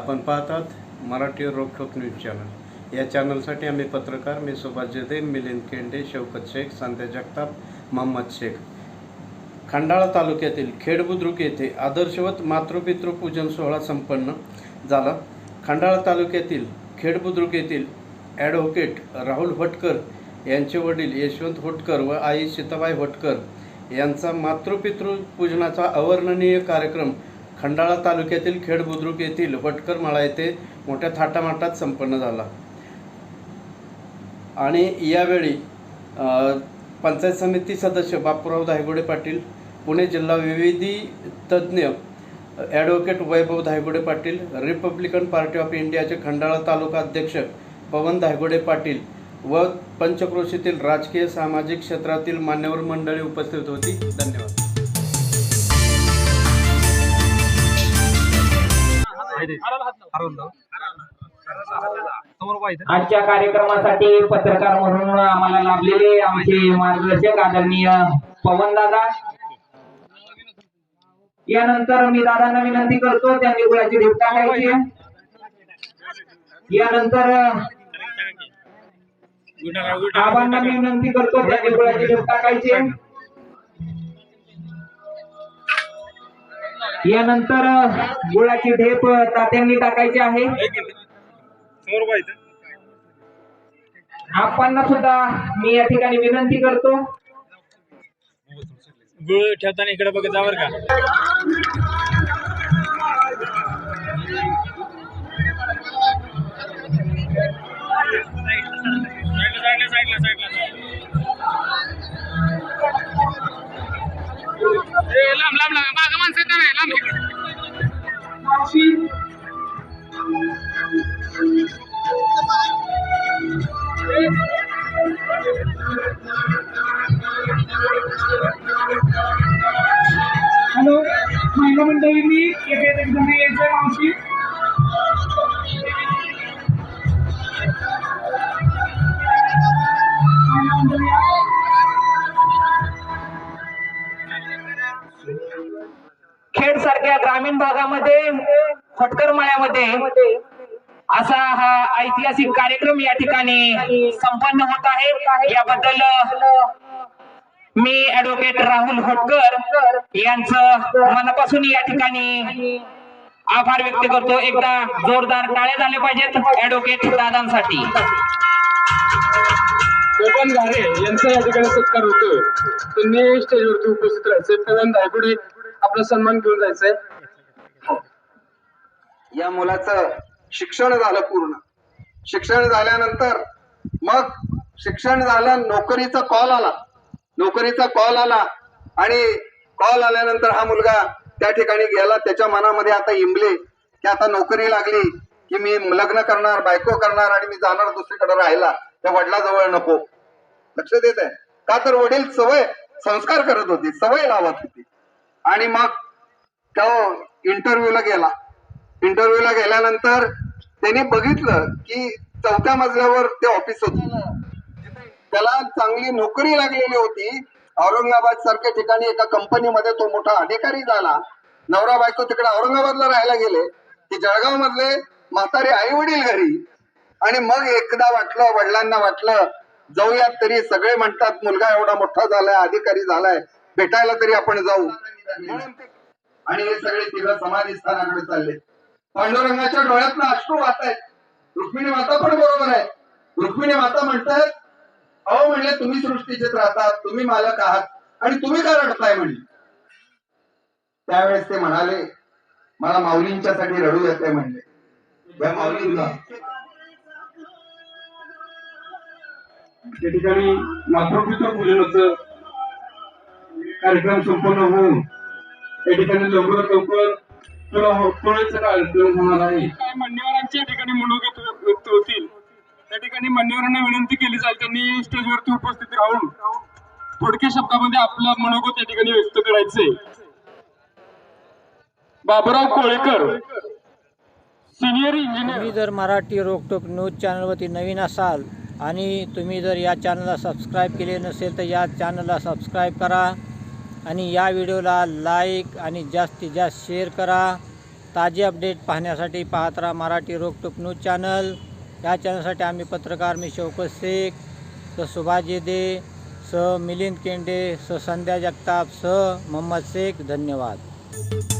आपण पाहतात Marathi रोखोक news channel. या चॅनलसाठी आम्ही पत्रकार मी सुभाष जदे मिलिंद केंडे शौकत शेख संध्या जगताप मोहम्मद शेख. खंडाळा तालुक्यातील खेड बुद्रुक येथे आदर्शवत मातृपितृ पूजन सोहळा संपन्न झाला. खंडाळा तालुक्यातील खेडबुद्रुक येथील ॲडव्होकेट राहुल होटकर यांचे वडील यशवंत होटकर व आई सीताबाई होटकर यांचा मातृपितृ पूजनाचा अवर्णनीय कार्यक्रम खंडाळा तालुक्यातील खेड बुद्रुक येथील वटकर मळा येथे मोठ्या थाटामाटात संपन्न झाला. आणि यावेळी पंचायत समिती सदस्य बापूराव धायगुडे पाटील पुणे जिल्हा विविधी तज्ज्ञ advocate Vaibhav Dhaygude Patil Republican Party of इंडियाचे खंडाळा तालुका अध्यक्ष पवन धायगुडे पाटील व पंचक्रोशीतील राजकीय सामाजिक क्षेत्रातील मान्यवर मंडळी उपस्थित होती. धन्यवाद. आजच्या कार्यक्रमासाठी पत्रकार म्हणून आम्हाला लाभलेले आमचे मार्गदर्शक आदरणीय पवन दादा यानंतर मी दादांना विनंती करतो त्यांनी गुळाची ढीप टाकायची. यानंतर आबांना मी विनंती करतो त्यांनी गुळाची ढीप टाकायची. यानंतर गुळाची ढेप तात्यांनी टाकायची आहे. आपण सुद्धा मी या ठिकाणी विनंती करतो. गुळ ठेवताना इकडे बघत जावर का. लांब लांब लांब मागं माणसं येतं नाही लांब. खेड सारख्या ग्रामीण भागामध्ये फटकर मळ्यामध्ये असा हा ऐतिहासिक कार्यक्रम या ठिकाणी संपन्न होत आहे. याबद्दल मी ऍडव्होकेट राहुल होटकर यांचं मनापासून या ठिकाणी आभार व्यक्त करतो. एकदा जोरदार टाळे झाले पाहिजेत ऍडव्होकेट दादांसाठी. कोपन घारे यांचा या ठिकाणी सत्कार होतोय. त्यांनी स्टेजवरती उपस्थित राहायचंय. पवन धायगुडी आपला सन्मान घेऊन जायचंय. या मुलाचं शिक्षण झालं पूर्ण. शिक्षण झाल्यानंतर मग शिक्षण झालं नोकरीचा कॉल आला. नोकरीचा कॉल आला आणि कॉल आल्यानंतर हा मुलगा त्या ठिकाणी गेला. त्याच्या मनामध्ये आता इमले की आता नोकरी लागली की मी लग्न करणार बायको करणार आणि मी जाणार दुसरीकडे राहायला. त्या वडिलाजवळ नको. लक्ष देत आहे. का तर वडील सवय संस्कार करत होते सवय लावत होती. आणि मग तो इंटरव्ह्यूला गेला. इंटरव्ह्यूला गेल्यानंतर त्याने बघितलं की चौथ्या मजल्यावर ते ऑफिस होत. त्याला चांगली नोकरी लागलेली होती. औरंगाबाद सारख्या ठिकाणी एका कंपनीमध्ये तो मोठा अधिकारी झाला. नवरा बायको तिकडे औरंगाबादला राहायला गेले. की जळगाव मधले म्हातारे आई वडील घरी. आणि मग एकदा वाटलं वडिलांना वाटलं जाऊयात तरी सगळे म्हणतात मुलगा एवढा मोठा झालाय अधिकारी झालाय. भेटायला तरी आपण जाऊ. आणि हे सगळे तिघं समाधी स्थानाकडे चालले. पांडुरंगाच्या डोळ्यातनं अश्रू वाहत आहेत. रुक्मिणी माता पण बरोबर आहे. रुक्मिणी माता म्हणतायत अहो म्हणले तुम्ही सृष्टीचेच राहतात तुम्ही मालक आहात आणि तुम्ही का रडताय म्हणले त्यावेळेस ते म्हणाले मला माऊलींच्यासाठी रडू येते म्हणले या माऊलींना त्या ठिकाणी मातृपितृ पूजनाचं कार्यक्रम संपन्न होऊन त्या ठिकाणी लवकरात लवकर तुला होळीचा कार्यक्रम होणार आहे? काय मान्यवरांची या ठिकाणी मनोगत व्यक्त होतील. त्या ठिकाणी मान्यवरांना विनंती केली जाईल त्यांनी स्टेजवरती उपस्थित राहून थोडक्या शब्दामध्ये आपलं मनोगत या ठिकाणी व्यक्त करायचंय. Baburao Kolekar senior engineer. तुम्ही जर मराठी रोकटोक न्यूज चॅनलवरती नवीन असाल आणि तुम्ही जर या चॅनलला सबस्क्राईब केले नसेल तर या चॅनलला सबस्क्राईब करा. आणि या व्हिडिओला लाईक आणि जास्तीत जास्त शेअर करा. ताजे अपडेट पाहण्यासाठी पाहत राहा मराठी रोकटोक न्यूज चॅनल. या चॅनलसाठी आम्ही पत्रकार मी शौकत शेख. स सुभाजी दे स मिलिंद केंडे स संध्या जगताप स मोहम्मद शेख. धन्यवाद.